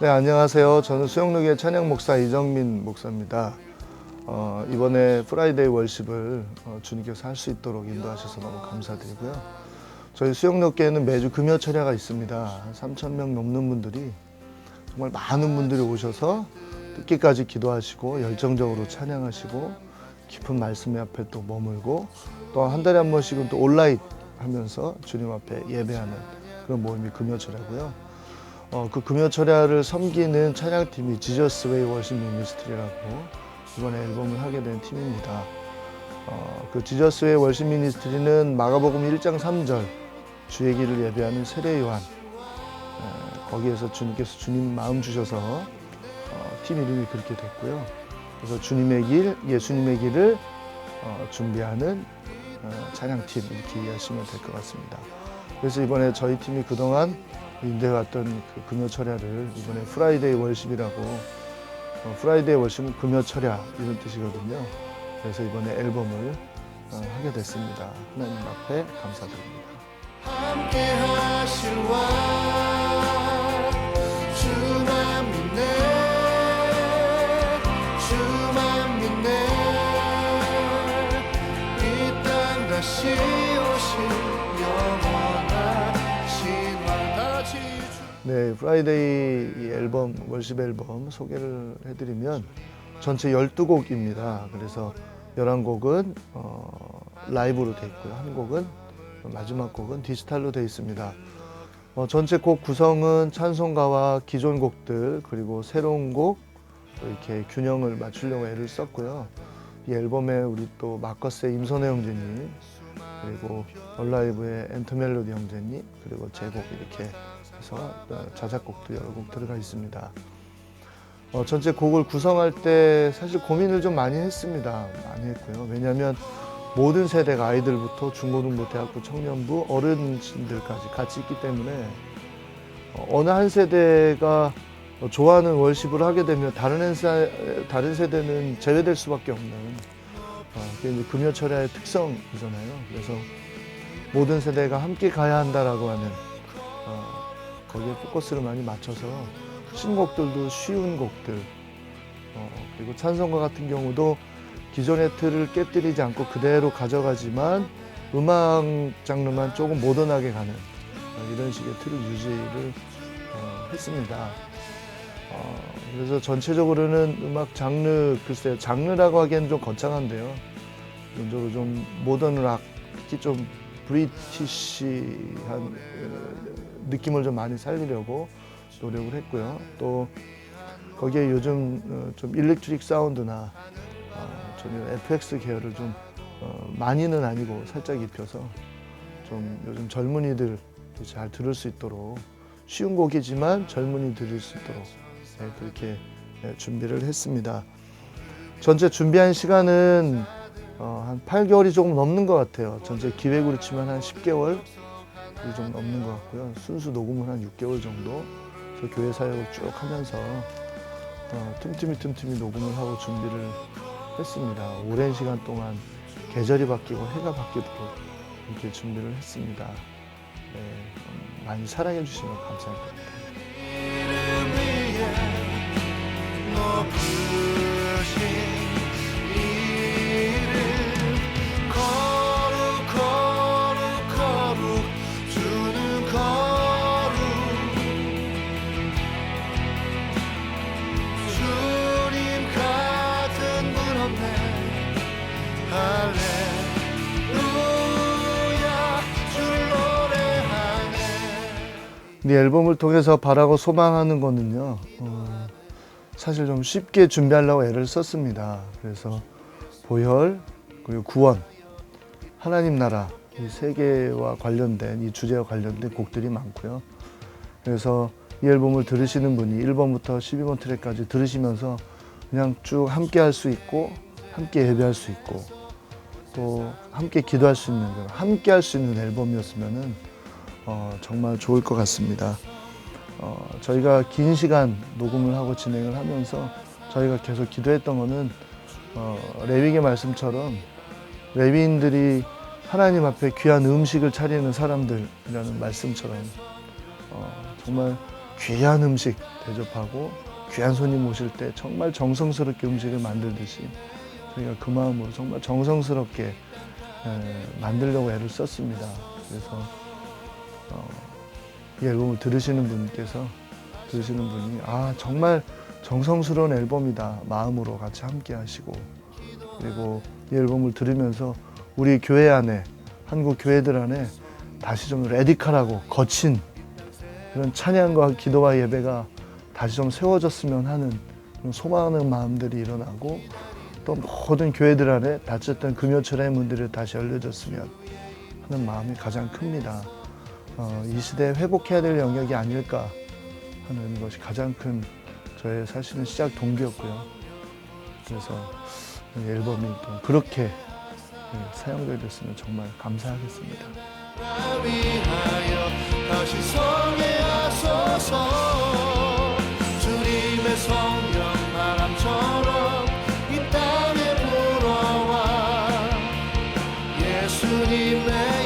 네, 안녕하세요. 저는 수영록의 찬양 목사 이정민 목사입니다. 어, 이번에 프라이데이 월십을 어, 주님께서 할 수 있도록 인도하셔서 너무 감사드리고요. 저희 수영록교회는 매주 금요 철야가 있습니다. 한 3천 명 넘는 분들이 정말 많은 분들이 오셔서 늦게까지 기도하시고 열정적으로 찬양하시고 깊은 말씀의 앞에 또 머물고 또 한 달에 한 번씩은 또 온라인 하면서 주님 앞에 예배하는 그런 모임이 금요 철야고요. 어, 그 금요 철야를 섬기는 찬양팀이 지저스 웨이 워십 미니스트리라고 이번에 앨범을 하게 된 팀입니다. 어, 그 지저스 웨이 워십 미니스트리는 마가복음 1장 3절 주의 길을 예배하는 세례 요한 에, 거기에서 주님께서 주님 마음 주셔서 어, 팀 이름이 그렇게 됐고요. 그래서 주님의 길, 예수님의 길을 어, 준비하는 어, 찬양팀 이렇게 이해하시면 될 것 같습니다. 그래서 이번에 저희 팀이 그동안 인대해왔던 그 금요 철야를 이번에 프라이데이 월십이라고 어, 프라이데이 월십은 금요 철야 이런 뜻이거든요. 그래서 이번에 앨범을 어, 하게 됐습니다. 하나님 앞에 감사드립니다. 함께 하실 왕 주만 믿네 주만 믿네 이땅 다시 네, 프라이데이 이 앨범, 월십 앨범 소개를 해드리면 전체 12곡입니다. 그래서 11곡은 어, 라이브로 돼 있고요. 한 곡은 마지막 곡은 디지털로 돼 있습니다. 어, 전체 곡 구성은 찬송가와 기존 곡들 그리고 새로운 곡 이렇게 균형을 맞추려고 애를 썼고요. 이 앨범에 우리 또 마커스의 임선혜 형제님 그리고 얼라이브의 엔터멜로디 형제님 그리고 제곡 이렇게 해서 어, 자작곡도 여러 곡 들어가 있습니다. 어, 전체 곡을 구성할 때 사실 고민을 좀 많이 했습니다. 많이 했고요. 왜냐하면 모든 세대가 아이들부터 중고등부, 대학부, 청년부, 어른들까지 같이 있기 때문에 어, 어느 한 세대가 어, 좋아하는 월십을 하게 되면 다른 행사, 다른 세대는 제외될 수밖에 없는 어, 금요철야의 특성이잖아요. 그래서 모든 세대가 함께 가야 한다라고 하는 어, 거기에 포커스를 많이 맞춰서 신곡들도 쉬운 곡들 어, 그리고 찬송가 같은 경우도 기존의 틀을 깨뜨리지 않고 그대로 가져가지만 음악 장르만 조금 모던하게 가는 어, 이런 식의 틀을 유지를 어, 했습니다. 어, 그래서 전체적으로는 음악 장르 글쎄요 장르라고 하기에는 좀 거창한데요. 기본적으로 좀 모던 락 특히 좀 브리티시한 어, 느낌을 좀 많이 살리려고 노력을 했고요. 또 거기에 요즘 어, 좀 일렉트릭 사운드나 어, 좀 FX 계열을 좀 어, 많이는 아니고 살짝 입혀서 좀 요즘 젊은이들 잘 들을 수 있도록 쉬운 곡이지만 젊은이 들을 수 있도록 네, 그렇게 네, 준비를 했습니다. 전체 준비한 시간은 어, 한 8개월이 조금 넘는 것 같아요. 전체 기획으로 치면 한 10개월 이좀 넘는 것 같고요. 순수 녹음은 한 6개월 정도. 그래서 교회 사역을 쭉 하면서 어, 틈틈이 틈틈이 녹음을 하고 준비를 했습니다. 오랜 시간 동안 계절이 바뀌고 해가 바뀌도록 이렇게 준비를 했습니다. 네, 음, 많이 사랑해 주시면 감사할 것 같아요. 이 앨범을 통해서 바라고 소망하는 거는요. 어, 사실 좀 쉽게 준비하려고 애를 썼습니다. 그래서 보혈 그리고 구원, 하나님 나라 이세 개와 관련된 이 주제와 관련된 곡들이 많고요. 그래서 이 앨범을 들으시는 분이 1번부터 12번 트랙까지 들으시면서 그냥 쭉 함께 할 수 있고 함께 예배할 수 있고 또 함께 기도할 수 있는 함께 할 수 있는 앨범이었으면은 어, 정말 좋을 것 같습니다. 어, 저희가 긴 시간 녹음을 하고 진행을 하면서 저희가 계속 기도했던 거는 어, 레위의 말씀처럼 레위인들이 하나님 앞에 귀한 음식을 차리는 사람들이라는 말씀처럼 어, 정말 귀한 음식 대접하고 귀한 손님 오실 때 정말 정성스럽게 음식을 만들듯이 저희가 그 마음으로 정말 정성스럽게 에, 만들려고 애를 썼습니다. 그래서 어, 이 앨범을 들으시는 분께서 들으시는 분이 아 정말 정성스러운 앨범이다 마음으로 같이 함께 하시고 그리고 이 앨범을 들으면서 우리 교회 안에 한국 교회들 안에 다시 좀 레디컬하고 거친 그런 찬양과 기도와 예배가 다시 좀 세워졌으면 하는 소망하는 마음들이 일어나고 또 모든 교회들 안에 닫혔던 금요철의 문들이 다시 열려졌으면 하는 마음이 가장 큽니다. 어, 이 시대에 회복해야 될 영역이 아닐까 하는 것이 가장 큰 저의 사실은 시작 동기였고요. 그래서 앨범이 또 그렇게 예, 사용되게 됐으면 정말 감사하겠습니다. 주님의